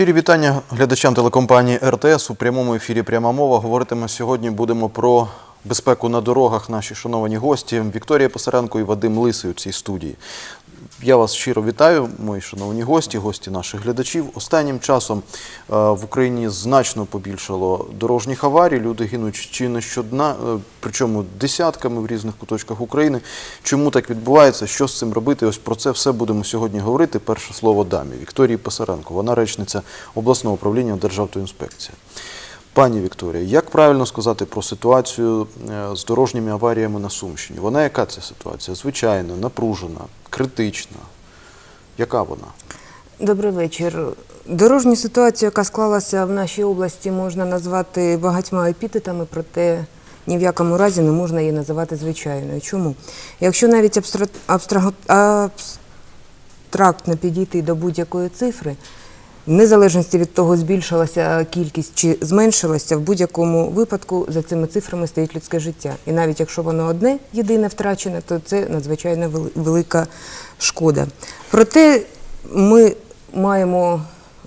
Щирі вітання глядачам телекомпанії РТС у прямому ефірі Пряма мова. Говоритиме сьогодні будемо про безпеку на дорогах. Наші шановані гості Вікторія Писаренко і Вадим Лисий у цій студії. Я вас щиро вітаю, мої шановні гості, гості наших глядачів. Останнім часом е, в Україні значно побільшало дорожніх аварій. Люди гинуть чи не щодня, е, причому десятками в різних куточках України. Чому так відбувається? Що з цим робити? Ось про це все будемо сьогодні говорити. Перше слово дамі Вікторії Писаренко. Вона речниця обласного управління Державтоінспекції. Пані Вікторія, як правильно сказати про ситуацію е, з дорожніми аваріями на Сумщині? Вона яка ця ситуація? Звичайна, напружена, критична. Яка вона? Добрий вечір. Дорожню ситуацію, яка склалася в нашій області, можна назвати багатьма епітетами, проте ні в якому разі не можна її називати звичайною. Чому? Якщо навіть абстра... абстра... абстрактно підійти до будь-якої цифри, незалежності від того, збільшилася кількість чи зменшилася, в будь-якому випадку за цими цифрами стоїть людське життя. І навіть якщо воно одне єдине втрачене, то це надзвичайно велика шкода. Проте ми маємо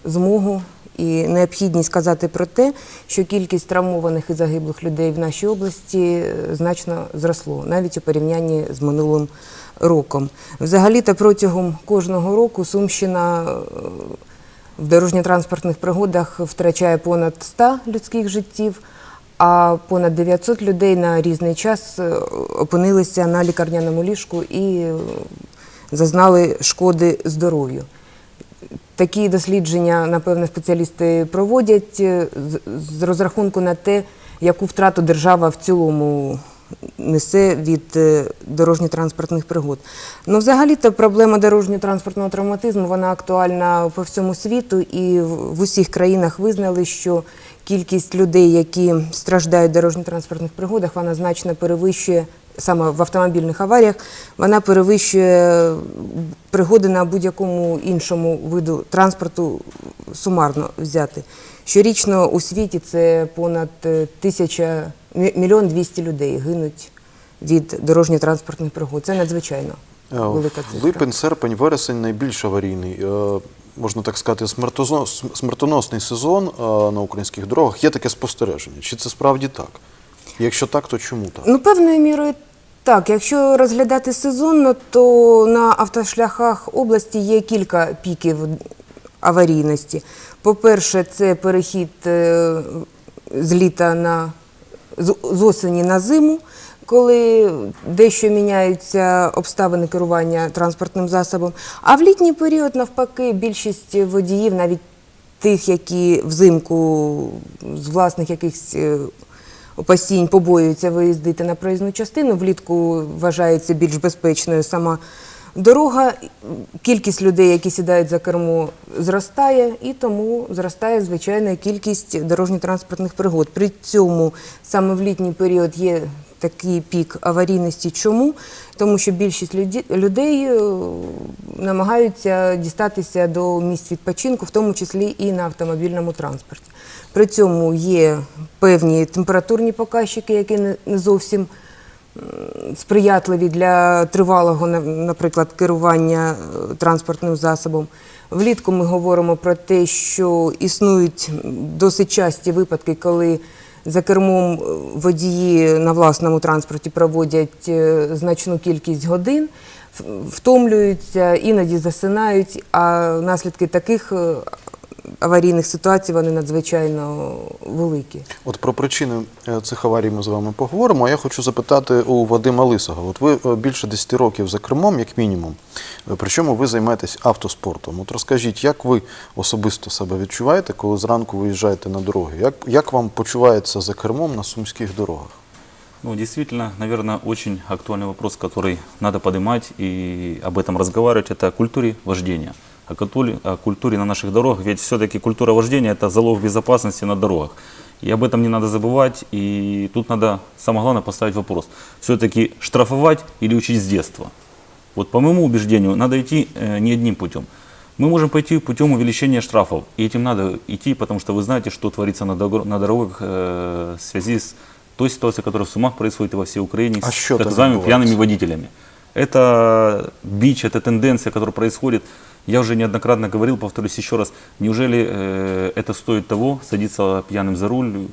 змогу і необхідність сказати про те, що кількість травмованих і загиблих людей в нашій області е, значно зросло, навіть у порівнянні з минулим роком. Взагалі-то протягом кожного року Сумщина е, в дорожньо-транспортних пригодах втрачає понад 100 людських життів, а понад 900 людей на різний час е, опинилися на лікарняному ліжку і е, зазнали шкоди здоров'ю. Такі дослідження, напевно, спеціалісти проводять е, з- з розрахунку на те, яку втрату держава в цілому несе від е, дорожньо-транспортних пригод. Ну, взагалі-то проблема дорожньо-транспортного травматизму вона актуальна по всьому світу, і в усіх країнах визнали, що кількість людей, які страждають в дорожньо-транспортних пригодах, вона значно перевищує саме в автомобільних аваріях, вона перевищує пригоди на будь-якому іншому виду транспорту сумарно взяти. Щорічно у світі це понад е, тисяча мі- мільйон двісті людей гинуть від дорожньо-транспортних пригод. Це надзвичайно Е, велика цифра. Липень, серпень, вересень найбільш аварійний. е, Можна так сказати, смертоносний сезон на українських дорогах. Є таке спостереження. Чи це справді так? Якщо так, то чому так? Ну, певною мірою так. Якщо розглядати сезонно, то на автошляхах області є кілька піків аварійності. По-перше, це перехід е, з літа на з з осені на зиму, коли дещо міняються обставини керування транспортним засобом. А в літній період, навпаки, більшість водіїв, навіть тих, які взимку з власних якихось опасінь побоюються виїздити на проїзну частину, влітку вважається більш безпечною сама дорога. Кількість людей, які сідають за кермо, зростає, і тому зростає звичайно кількість дорожньо-транспортних пригод. При цьому саме в літній період є такий пік аварійності. Чому? Тому що більшість людей е, намагаються дістатися до місць відпочинку, в тому числі і на автомобільному транспорті. При цьому є певні температурні показчики, які не зовсім сприятливі для тривалого, наприклад, керування е, транспортним засобом. Влітку ми говоримо про те, що існують досить часті випадки, коли за кермом е, водії на власному транспорті проводять е, значну кількість годин, втомлюються, іноді засинають, а наслідки таких аварійних ситуацій вони надзвичайно великі. От про причини е, цих аварій ми з вами поговоримо. А я хочу запитати у Вадима Лисого. От ви е, більше 10 років за кермом, як мінімум. Е, Причому ви займаєтесь автоспортом. От розкажіть, як ви особисто себе відчуваєте, коли зранку виїжджаєте на дороги? Як, як вам почувається за кермом на сумських дорогах? Ну, действительно, наверное, очень актуальный вопрос, который надо поднимать и об этом разговаривать, это о культуре вождения. О культуре, о культуре на наших дорогах, ведь все-таки культура вождения – это залог безопасности на дорогах. И об этом не надо забывать, и тут надо, самое главное, поставить вопрос. Все-таки штрафовать или учить с детства? Вот по моему убеждению, надо идти э, не одним путем. Мы можем пойти путем увеличения штрафов, и этим надо идти, потому что вы знаете, что творится на, дорогах э, в связи с той ситуацией, которая в Сумах происходит и во всей Украине, А с так называемыми пьяными водителями. Это бич, это тенденция, которая происходит. Я уже неоднократно говорил, повторюсь еще раз, неужели э, это стоит того, садиться пьяным за руль?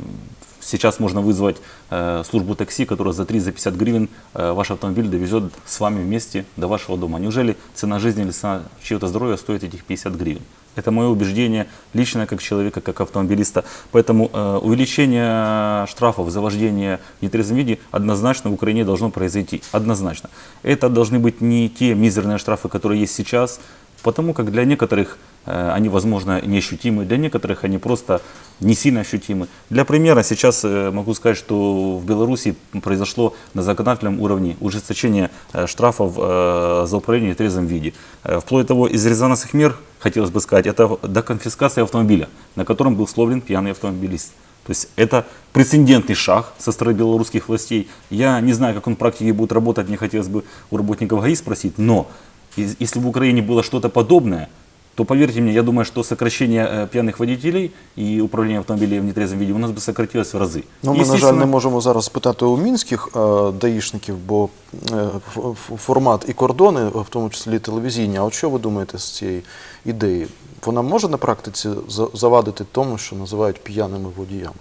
Сейчас можно вызвать э, службу такси, которая за 3-50 гривен э, ваш автомобиль довезет с вами вместе до вашего дома. Неужели цена жизни или цена чьего-то здоровья стоит этих 50 гривен? Это мое убеждение личное как человека, как автомобилиста. Поэтому э, увеличение штрафов за вождение в нетрезвом виде однозначно в Украине должно произойти. Однозначно. Это должны быть не те мизерные штрафы, которые есть сейчас, потому как для некоторых э, они, возможно, неощутимы, для некоторых они просто не сильно ощутимы. Для примера, сейчас э, могу сказать, что в Беларуси произошло на законодательном уровне ужесточение э, штрафов за управление в трезвом виде. Вплоть до того, из резонансных мер, хотелось бы сказать, это до конфискации автомобиля, на котором был словлен пьяный автомобилист. То есть это прецедентный шаг со стороны белорусских властей. Я не знаю, как он в практике будет работать, мне хотелось бы у работников ГАИ спросить, но из- если в Украине было что-то подобное, то поверьте мне, я думаю, что сокращение э, пьяных водителей и управление автомобилем в нетрезвом виде у нас бы сократилось в разы. Ну, ми, на жаль, Естественно, не можемо зараз спитати у мінських е, даїшників, бо е, ф- ф- формат і кордони, в тому числі телевізійні. А от що ви думаєте з цієї ідеї? Вона може на практиці за- завадити тому, що називають п'яними водіями?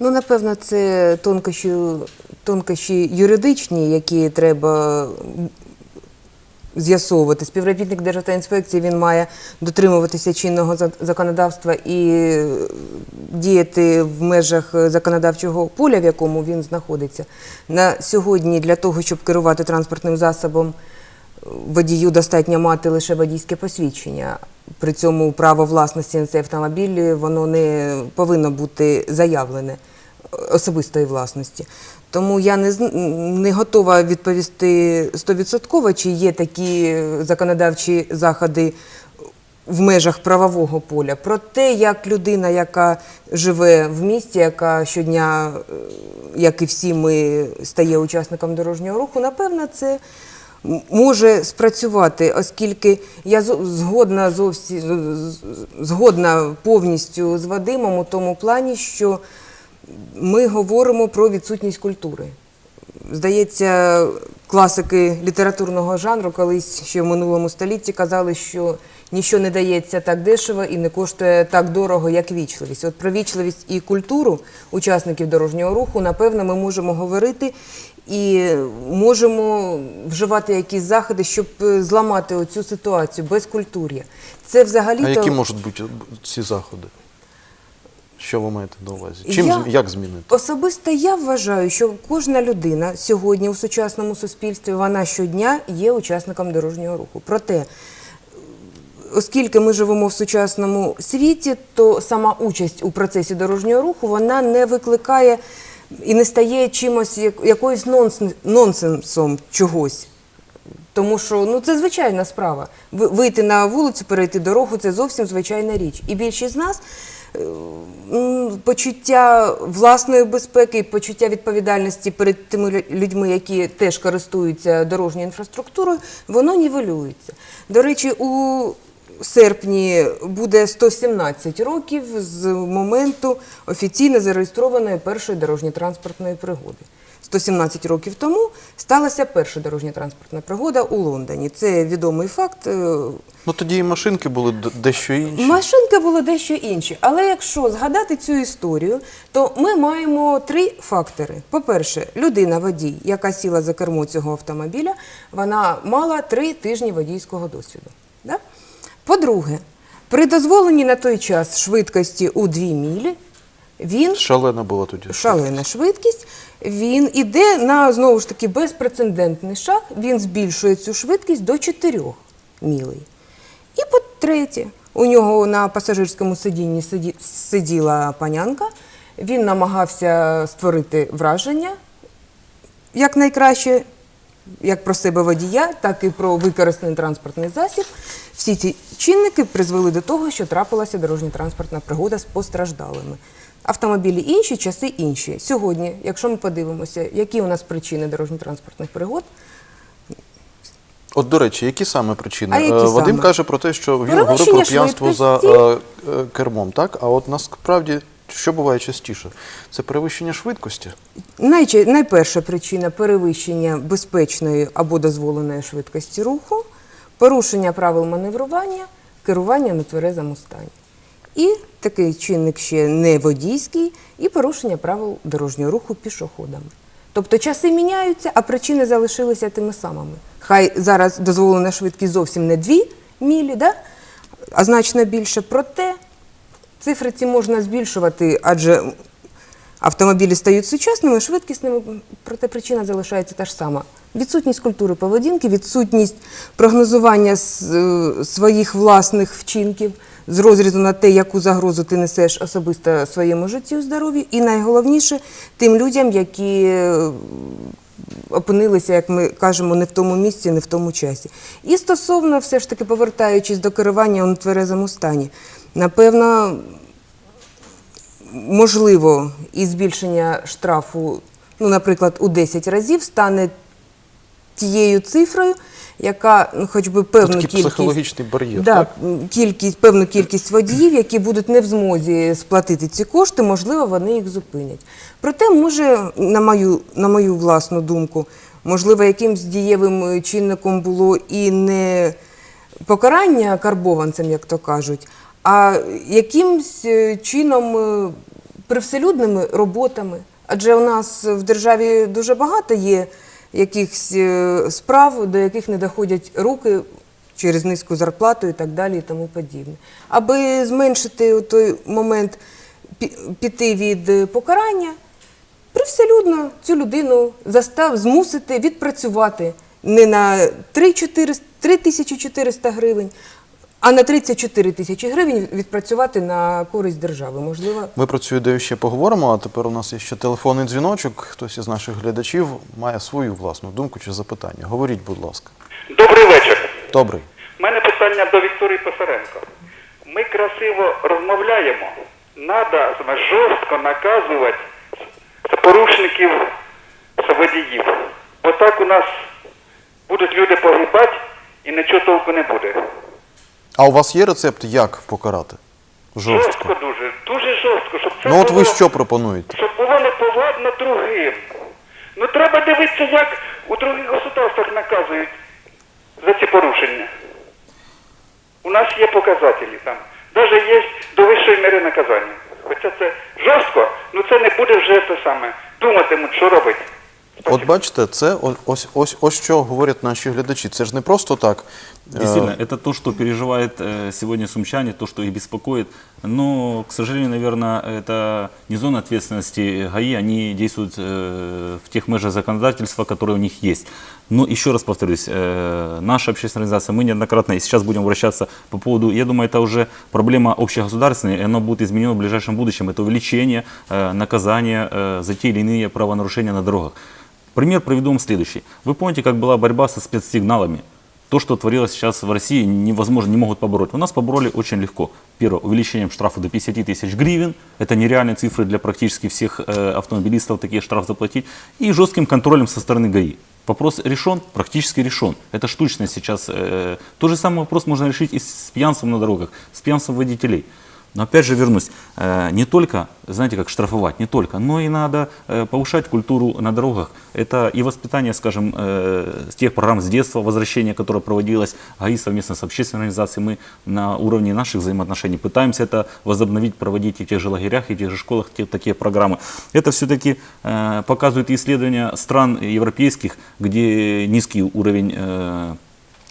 Ну, напевно, це тонкощі, тонкощі юридичні, які треба з'ясовувати. Співробітник Державтоінспекції він має дотримуватися чинного законодавства і е, діяти в межах е, законодавчого поля, в якому він знаходиться. На сьогодні для того, щоб керувати транспортним засобом, е, водію достатньо мати лише водійське посвідчення. При цьому право власності на цей автомобіль воно не повинно бути заявлене особистої власності. Тому я не, не готова відповісти стовідсотково, чи є такі законодавчі заходи в межах правового поля. Про те, як людина, яка живе в місті, яка щодня, е, як і всі ми, стає учасником дорожнього руху, напевно, це може спрацювати, оскільки я згодна зовсім згодна повністю з Вадимом у тому плані, що ми говоримо про відсутність культури. Здається, класики літературного жанру колись ще в минулому столітті казали, що ніщо не дається так дешево і не коштує так дорого, як вічливість. От про вічливість і культуру учасників дорожнього руху, напевно, ми можемо говорити і можемо вживати якісь заходи, щоб е, зламати оцю ситуацію без культур'я. Це А які можуть бути ці заходи? Що ви маєте на увазі? Чим Я- як змінити? Особисто я вважаю, що кожна людина сьогодні у сучасному суспільстві вона щодня є учасником дорожнього руху. Проте, оскільки ми живемо в сучасному світі, то сама участь у процесі дорожнього руху вона не викликає і не стає чимось як- якоюсь нонсен- нонсенсом чогось. Тому що ну це звичайна справа. Ви- Вийти на вулицю, перейти дорогу це зовсім звичайна річ. І більшість з нас почуття власної безпеки, і почуття відповідальності перед тими людьми, які теж користуються дорожньою інфраструктурою, воно нівелюється. До речі, у серпні буде 117 років з моменту офіційно зареєстрованої першої дорожньо-транспортної пригоди. 117 років тому сталася перша дорожньо-транспортна пригода у Лондоні. Це відомий факт. е, Ну тоді і машинки були дещо інші. Машинки були дещо інші. Але якщо згадати цю історію, то ми маємо три фактори. По-перше, людина водій, яка сіла за кермо цього автомобіля, вона мала три тижні водійського досвіду. Да? По-друге, при дозволенні на той час швидкості у 2 мілі, він Шалена була тоді. шалена швидкість. Він іде на знову ж таки безпрецедентний шаг. Він збільшує цю швидкість до 4 мілей. І по-третє, у нього на пасажирському сидінні сиді- сиділа панянка. Він намагався створити враження як найкраще, як про себе водія, так і про використаний транспортний засіб. Всі ці чинники призвели до того, що трапилася дорожньо-транспортна пригода з постраждалими. Автомобілі інші, часи інші. Сьогодні, якщо ми подивимося, які у нас причини дорожньо-транспортних пригод, От, до речі, які саме причини? А які Е, Вадим саме? каже про те, що він Перевищення говорив про п'янство за е, е, кермом, так? А от насправді, що буває частіше? Це перевищення швидкості? Найперша причина перевищення безпечної або дозволеної швидкості руху. порушення правил маневрування, керування на тверезому стані. І такий чинник ще не водійський, і порушення правил дорожнього руху пішоходами. Тобто часи міняються, а причини залишилися тими самими. Хай зараз дозволена швидкість зовсім не 2 мілі, да? а значно більше. Проте цифри ці можна збільшувати, адже автомобілі стають сучасними, швидкісними, проте причина залишається та ж сама. Відсутність культури поведінки, відсутність прогнозування е, своїх власних вчинків з розрізу на те, яку загрозу ти несеш особисто своєму життю здоров'ю, і найголовніше тим людям, які е, опинилися, як ми кажемо, не в тому місці, не в тому часі. І стосовно, все ж таки, повертаючись до керування у нетверезому стані, напевно, можливо, і збільшення штрафу, ну, наприклад, у 10 разів стане тією цифрою, яка ну, хоч би певну кількість психологічний бар'єр, Да, так? кількість, певну кількість водіїв, які будуть не в змозі сплатити ці кошти, можливо, вони їх зупинять. Проте, може, на мою, на мою власну думку, можливо, якимсь дієвим е, чинником було і не покарання карбованцем, як то кажуть, а якимсь е, чином е, привселюдними роботами. Адже у нас в державі дуже багато є якихось е, справ, до яких не доходять руки через низьку зарплату і так далі і тому подібне. Аби зменшити той момент піти від е, покарання, привселюдно цю людину застав змусити відпрацювати не на 3-400 3400 гривень, а на 34 тисячі гривень відпрацювати на користь держави. Можливо, Ми про цю ідею ще поговоримо, а тепер у нас є ще телефонний дзвіночок. Хтось із наших глядачів має свою власну думку чи запитання. Говоріть, будь ласка. Добрий вечір. Добрий. У мене питання до Вікторії Писаренко. Ми красиво розмовляємо. Надо жорстко наказувати порушників водіїв. Отак у нас будуть люди погибати і нічого толку не буде. А у вас є рецепт, як покарати? Жорстко Жорстко. дуже, дуже жорстко, щоб це Ну от було, ви що пропонуєте? щоб було неповадно другим. Ну треба дивитися, як у других государствах наказують за ці порушення. У нас є показателі там. Навіть є до вищої міри наказання. Хоча це жорстко, ну це не буде вже те саме. Думатимуть, що робити. От бачите, це о- ось ось ось що говорять наші глядачі. Це ж не просто так. Действительно, это то, что переживает э, сегодня сумчане, то, что их беспокоит. Но, к сожалению, наверное, это не зона ответственности ГАИ, они действуют э, в тех межах законодательства, которые у них есть. Но еще раз повторюсь, э, наша общественная организация, мы неоднократно, и сейчас будем вращаться по поводу, я думаю, это уже проблема общегосударственная, и оно будет изменено в ближайшем будущем. Это увеличение э, наказания э, за те или иные правонарушения на дорогах. Пример приведу вам следующий. Вы помните, как была борьба со спецсигналами? То, что творилось сейчас в России, невозможно, не могут побороть. У нас побороли очень легко. Первое, увеличением штрафа до 50 тысяч гривен. Это нереальные цифры для практически всех э, автомобилистов, такие штраф заплатить. И жестким контролем со стороны ГАИ. Вопрос решен, практически решен. Это штучно сейчас. э, тот же самый вопрос можно решить и с пьянством на дорогах, с пьянством водителей. Но опять же вернусь, э, не только, знаете, как штрафовать, не только, но и надо э, повышать культуру на дорогах. Это и воспитание, скажем, э, с тех программ с детства, возвращение, которое проводилось ГАИ совместно с общественной организацией. Мы на уровне наших взаимоотношений пытаемся это возобновить, проводить и в тех же лагерях, и в тех же школах те- такие программы. Это все-таки показывают исследования стран европейских, где низкий уровень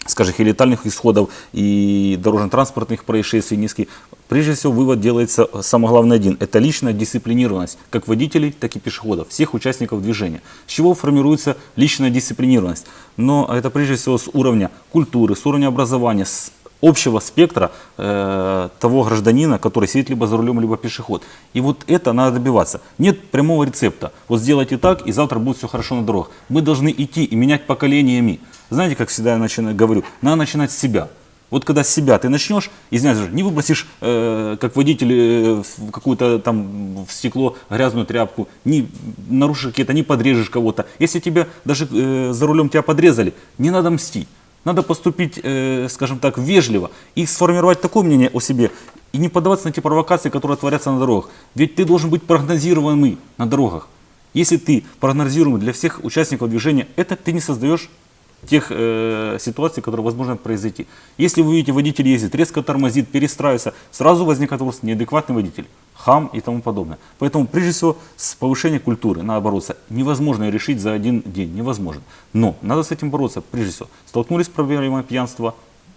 скажем, и летальных исходов, и дорожно-транспортных происшествий низкий. Прежде всего, вывод делается, э, самое главное, один. Это личная дисциплинированность как водителей, так и пешеходов, всех участников движения. С чего формируется личная дисциплинированность? Но это прежде всего с уровня культуры, с уровня образования, с общего спектра э, того гражданина, который сидит либо за рулем, либо пешеход. И вот это надо добиваться. Нет прямого рецепта. Вот сделайте так, и завтра будет все хорошо на дорогах. Мы должны идти и менять поколениями. Знаете, как всегда я начинаю, говорю, надо начинать с себя. Вот когда с себя ты начнешь, извиняюсь, не выбросишь, э, как водитель, э, в какую-то там в стекло грязную тряпку, не нарушишь какие-то, не подрежешь кого-то. Если тебя даже э, за рулем тебя подрезали, не надо мстить. Надо поступить, э, скажем так, вежливо и сформировать такое мнение о себе и не поддаваться на те провокации, которые творятся на дорогах. Ведь ты должен быть прогнозируемый на дорогах. Если ты прогнозируемый для всех участников движения, это ты не создаешь тех э, ситуаций, которые возможно произойти. Если вы видите, водитель ездит, резко тормозит, перестраивается, сразу возникает вопрос неадекватный водитель, хам и тому подобное. Поэтому, прежде всего, с повышением культуры надо бороться. Невозможно ее решить за один день, невозможно. Но надо с этим бороться, прежде всего. Столкнулись с проблемой пьянства,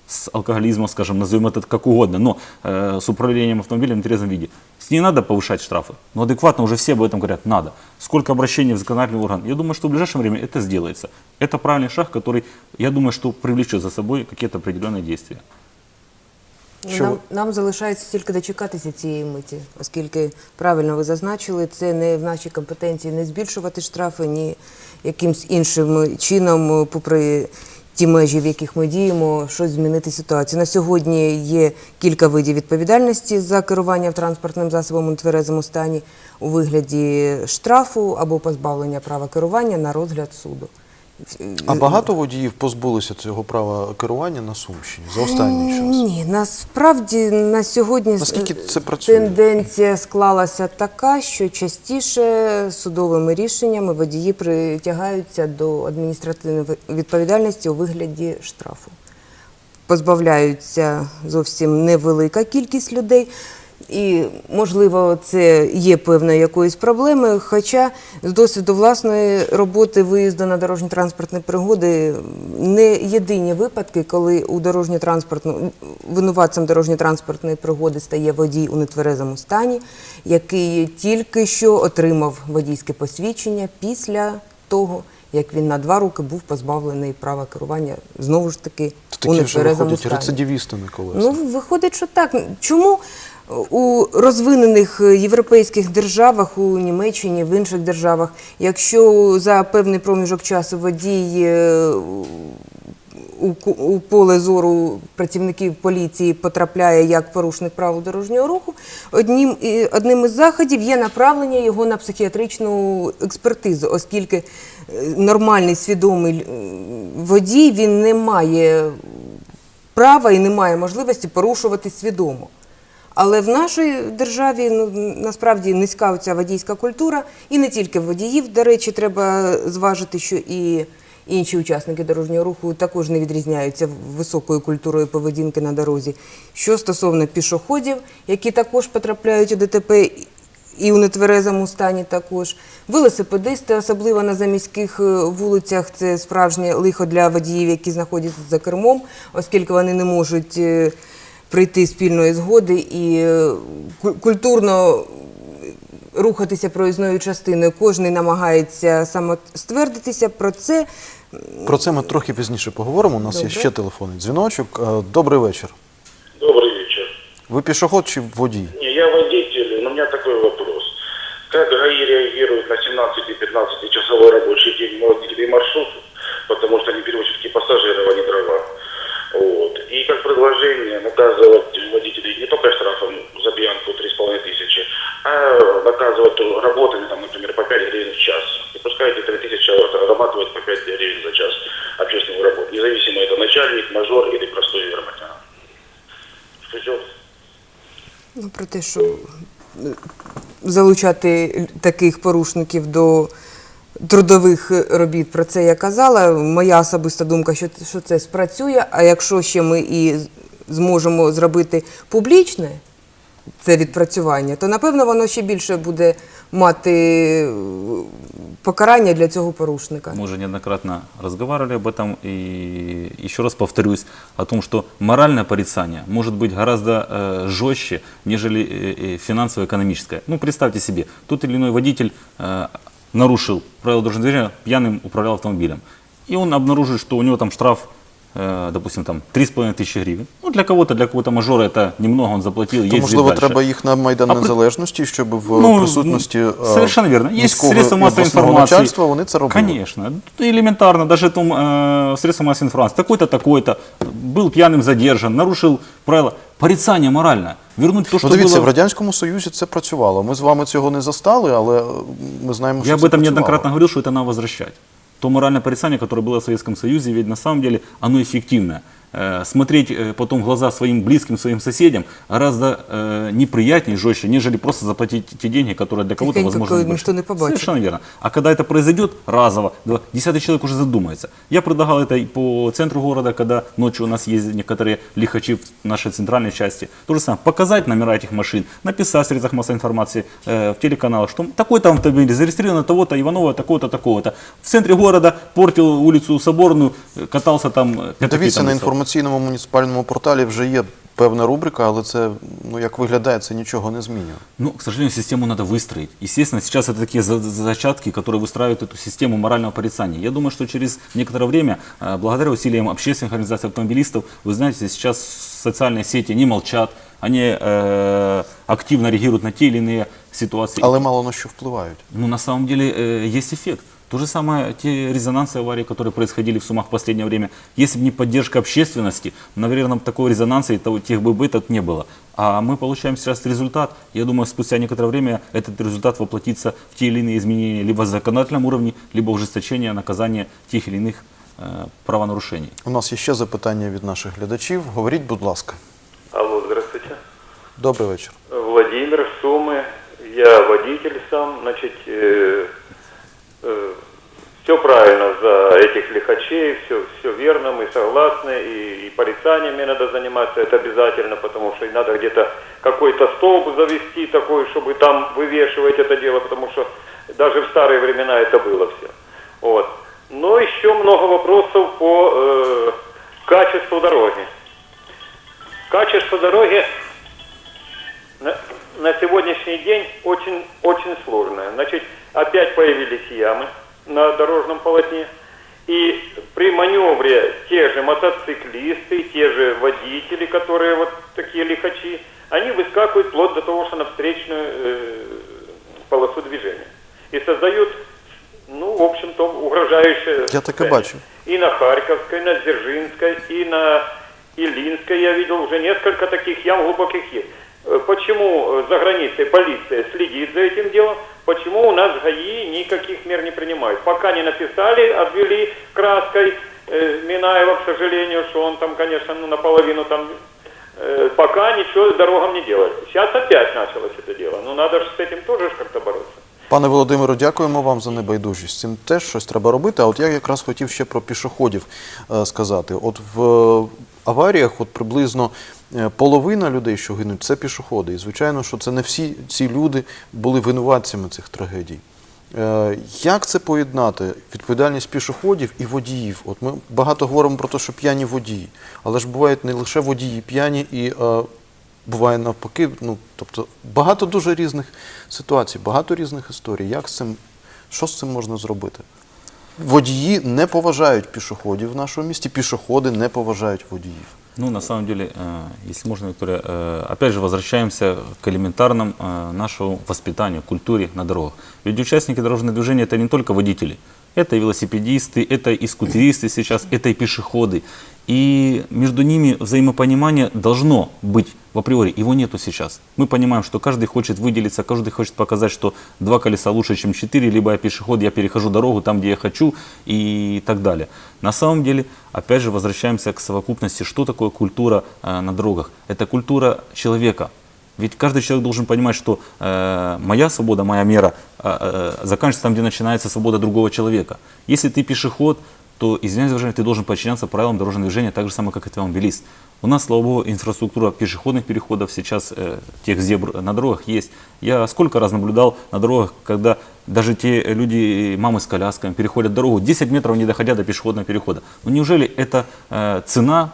с алкоголизмом, скажем, назовем это как угодно, но э, с управлением автомобилем в нетрезвом виде. С ней надо повышать штрафы, но адекватно уже все об этом говорят, надо. Сколько обращений в законодательный орган? Я думаю, что в ближайшее время это сделается. Это правильный шаг, который, я думаю, что привлечет за собой какие-то определенные действия. Що Нам, ви- нам залишається тільки дочекатися цієї миті, оскільки правильно ви зазначили, це не в нашій компетенції не збільшувати штрафи, ні якимсь іншим чином, попри ті межі, в яких ми діємо, щось змінити ситуацію. На сьогодні є кілька видів відповідальності за керування транспортним засобом у тверезому стані у вигляді штрафу або позбавлення права керування на розгляд суду. А багато водіїв позбулися цього права керування на Сумщині за останній час? Ні, насправді на сьогодні Наскільки це працює? тенденція склалася така, що частіше судовими рішеннями водії притягаються до адміністративної відповідальності у вигляді штрафу. Позбавляються зовсім невелика кількість людей. І, можливо, це є певною якоюсь проблемою. Хоча з досвіду власної роботи виїзду на дорожньо-транспортні пригоди не єдині випадки, коли у дорожньо-транспортну винуватцем дорожньо-транспортної пригоди стає водій у нетверезому стані, який тільки що отримав водійське посвідчення після того, як він на два роки був позбавлений права керування знову ж таки То у такі вже нетверезому виходять стані. рецидивістами колись. Ну, виходить, що так. Чому у розвинених е, європейських державах, у Німеччині, в інших державах, якщо за певний проміжок часу водій е, у, поле зору працівників поліції потрапляє як порушник правил дорожнього руху, одним, одним із заходів є направлення його на психіатричну експертизу, оскільки е, нормальний свідомий водій він не має права і немає можливості порушувати свідомо. Але в нашій державі ну, насправді низька ця водійська культура, і не тільки водіїв, до речі, треба зважити, що і інші учасники дорожнього руху також не відрізняються високою культурою поведінки на дорозі. Що стосовно пішоходів, які також потрапляють у ДТП і у нетверезому стані також. Велосипедисти, особливо на заміських е, вулицях, це справжнє лихо для водіїв, які знаходяться за кермом, оскільки вони не можуть е, прийти спільної згоди і е, культурно рухатися проїзною частиною. Кожен намагається самоствердитися. Про це Про це ми трохи пізніше поговоримо. У нас є ще телефонний дзвіночок. Е, Добрий вечір. Добрый вечер. Ви пішоход чи водій? Не, я водитель, но у меня такой вопрос. Как ГАИ реагирует на 17-15 часовой рабочий день водителей маршрутов, потому что они перевозят все пассажиров, а не дрова. Вот. И как предложение наказывать водителей не только штрафом за пьянку 3,5 тысячи, а наказывать работами, там, например, по 5 гривен в час. И пускай эти 3 тысячи отрабатывают по 5 гривен за час общественную работу, независимо это начальник, мажор или простой громадян. Что Ну, про те, що е, залучати таких порушників до трудових робіт, про це я казала. Моя особиста думка, що, що це спрацює, а якщо ще ми і з- зможемо зробити публічне це відпрацювання, то напевно воно ще більше буде мати е, покарання для цього порушника. Мы уже неоднократно разговаривали об этом, и еще раз повторюсь о том, что моральное порицание может быть гораздо э, жестче, нежели э, э, финансово-экономическое. Ну, представьте себе, тот или иной водитель э, нарушил правила дорожного движения, пьяным управлял автомобилем, и он обнаружит, что у него там штраф допустим, там 3,5 тысячи гривен. Ну, для кого-то, для кого-то мажора это немного он заплатил, То, ездит можливо, дальше. треба їх на Майдан А при- Незалежності, щоб в Ну, присутності е, Совершенно верно. Есть міського средства і массовой обласного информации. начальства, вони це робили. Конечно. Элементарно. Даже там э, средства массовой информации. Такой-то, такой-то. Был пьяным задержан, нарушил правила. Порицание моральное. Вернуть то, что Ну, дивіться, было... в Радянському Союзі це працювало. Ми з вами цього не застали, але е, ми знаємо, що Я об це этом працювало. неоднократно говорил, что это надо возвращать. То моральное порицание, которое было в Советском Союзе, ведь на самом деле оно эффективное. э, смотреть э, потом в глаза своим близким, своим соседям гораздо э, неприятнее, жестче, нежели просто заплатить те деньги, которые для кого-то, Тихенько, возможно, коли больше. ніхто не побачить. Совершенно верно. А когда это произойдет разово, два- десятый человек уже задумается. Я предлагал это и по центру города, когда ночью у нас ездят некоторые лихачи в нашей центральной части. То же самое, показать номера этих машин, написать в средствах массовой информации, э, в телеканалах, что такой-то автомобиль зарегистрирован того-то, Иванова, такого-то, такого-то. В центре города портил улицу Соборную, э, катался там. э, пятаки Дивіться, там на рисовал. інформаційному муніципальному порталі вже є певна рубрика, але це, ну як виглядає, це нічого не змінює. Ну, к сожалению, систему надо выстроить. Естественно, сейчас это такие за- зачатки, которые выстраивают эту систему морального порицания. Я думаю, что через некоторое время, э, благодаря усилиям общественных организаций автомобилистов, вы знаете, сейчас социальные сети не молчат, они э, активно реагируют на те или иные ситуации. Але мало на що впливають. Ну, на самом деле э, есть эффект. То же самое, те резонансы аварий, которые происходили в Сумах в последнее время. Если бы не поддержка общественности, наверное, такого резонанса и того, тех бы бытов не было. А мы получаем сейчас результат. Я думаю, спустя некоторое время этот результат воплотится в те или иные изменения либо в законодательном уровне, либо ужесточение наказания тех или иных э, правонарушений. У нас є ще запитання від наших глядачів. Говоріть, будь ласка. Алло, здравствуйте. Добрий вечір. Владимир, Сумы. Я водитель сам. Значит, все правильно за этих лихачей, все, все верно, мы согласны. И, и порицаниями надо заниматься, это обязательно, потому что надо где-то какой-то столб завести такой, чтобы там вывешивать это дело, потому что даже в старые времена это было все. Вот. Но еще много вопросов по э, качеству дороги. Качество дороги на, на сегодняшний день очень, очень сложная. Значит, опять появились ямы на дорожном полотне. И при маневре те же мотоциклисты, те же водители, которые вот такие лихачи, они выскакивают вплоть до того, что на встречную э, полосу движения. И создают, ну, в общем-то, угрожающее... Я таке состояние. бачу. И на Харьковской, и на Дзержинской, и на Илинской я видел уже несколько таких ям глубоких есть. Э, Почему за границей полиция следит за этим делом? Почему у нас ГАИ никаких мер не принимают? Пока не написали, обвели краской э, Минаева, к сожалению, что он там, конечно, ну, наполовину там э, пока ничего с дорогам не делает. Сейчас опять началось это дело. Ну, надо же с этим тоже ж как-то бороться. Пане Володимиру, дякуємо вам за небайдужість. З Цим теж щось треба робити. А от я якраз хотів ще про пішоходів е, сказати. От в е, аваріях, от приблизно е, половина людей, що гинуть, це пішоходи. І звичайно, що це не всі ці люди були винуватцями цих трагедій. Е, Як це поєднати відповідальність пішоходів і водіїв? От ми багато говоримо про те, що п'яні водії, але ж бувають не лише водії п'яні і е, буває навпаки. Ну тобто багато дуже різних ситуацій, багато різних історій. Як з цим, що з цим можна зробити? Водії не поважають пішоходів в нашому місті, пішоходи не поважають водіїв. Ну, на самом деле, э, если можно, Виктория, э, опять же возвращаемся к элементарному э, нашему воспитанию, культуре на дорогах. Ведь участники дорожного движения это не только водители, это и велосипедисты, это и скутеристы сейчас, это и пешеходы. И между ними взаимопонимание должно быть в априори. Его нету сейчас. Мы понимаем, что каждый хочет выделиться, каждый хочет показать, что два колеса лучше, чем четыре, либо я пешеход, я перехожу дорогу там, где я хочу и так далее. На самом деле, опять же, возвращаемся к совокупности. Что такое культура э, на дорогах? Это культура человека. Ведь каждый человек должен понимать, что э, моя свобода, моя мера э, э, заканчивается там, где начинается свобода другого человека. Если ты пешеход, то, извиняюсь, ты должен подчиняться правилам дорожного движения так же самое, как и автомобилист. У нас, слава богу, инфраструктура пешеходных переходов сейчас, э, тех зебр на дорогах есть. Я сколько раз наблюдал на дорогах, когда даже те люди, мамы с колясками, переходят дорогу 10 метров, не доходя до пешеходного перехода. Ну неужели это э, цена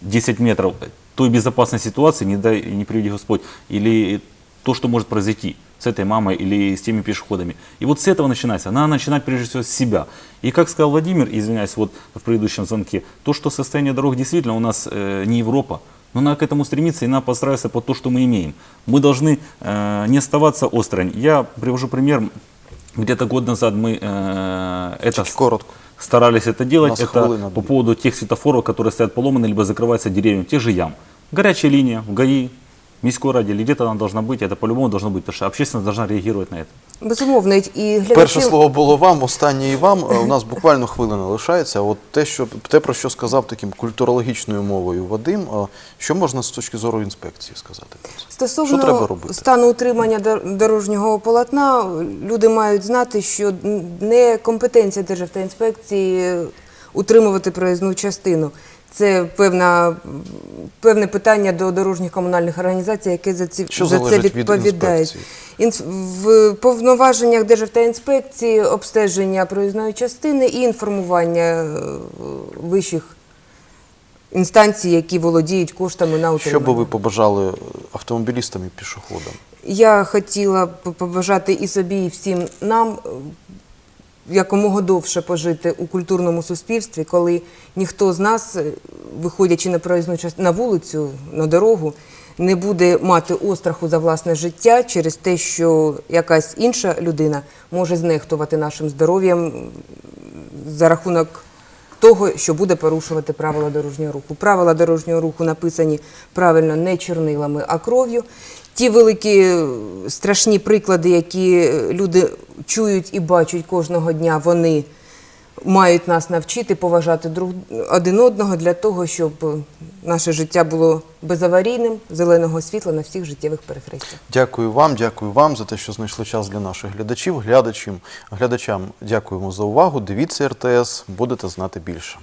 10 метров той безопасной ситуации, не дай, не приведи Господь, или то, что может произойти с этой мамой или с теми пешеходами. И вот с этого начинается. Надо начинать прежде всего с себя. И как сказал Владимир, извиняюсь, вот в предыдущем звонке, то, что состояние дорог действительно у нас э, не Европа, но надо к этому стремиться и надо подстраиваться под то, что мы имеем. Мы должны э, не оставаться осторонь. Я привожу пример. Где-то год назад мы э, это коротко. старались это делать. Это по поводу тех светофоров, которые стоят поломаны, либо закрываются деревьями. Тех же ям. Горячая линия в ГАИ в міській раді или где-то она должна быть, это по-любому должно быть, потому что общественность должна реагировать на это. Безумовно, і глядачі... Перше слово було вам, останнє і вам. Е, У нас буквально хвилина лишається. От те, що те, про що сказав таким культурологічною мовою Вадим, е, що можна з точки зору інспекції сказати? про це? Стосовно Що треба робити? стану утримання дор- дорожнього полотна, люди мають знати, що не компетенція Державтоінспекції утримувати проїзну частину. Це певна, певне питання до дорожніх комунальних організацій, яке за, ці, Що за це від відповідають. Інс- В повноваженнях Державтоінспекції обстеження проїзної частини і інформування е, вищих інстанцій, які володіють коштами на утримання. Що би ви побажали автомобілістам і пішоходам? Я хотіла побажати і собі, і всім нам якомога довше пожити у культурному суспільстві, коли ніхто з нас, е, виходячи на проїзну на вулицю, на дорогу, не буде мати остраху за власне життя через те, що якась інша людина може знехтувати нашим здоров'ям за рахунок того, що буде порушувати правила дорожнього руху. Правила дорожнього руху написані правильно не чорнилами, а кров'ю. Ті великі е, страшні приклади, які е, люди чують і бачать кожного дня, вони мають нас навчити поважати друг один одного для того, щоб е, наше життя було безаварійним, зеленого світла на всіх життєвих перехрестях. Дякую вам, дякую вам за те, що знайшли час для наших глядачів. Глядачам, глядачам дякуємо за увагу. Дивіться РТС, будете знати більше.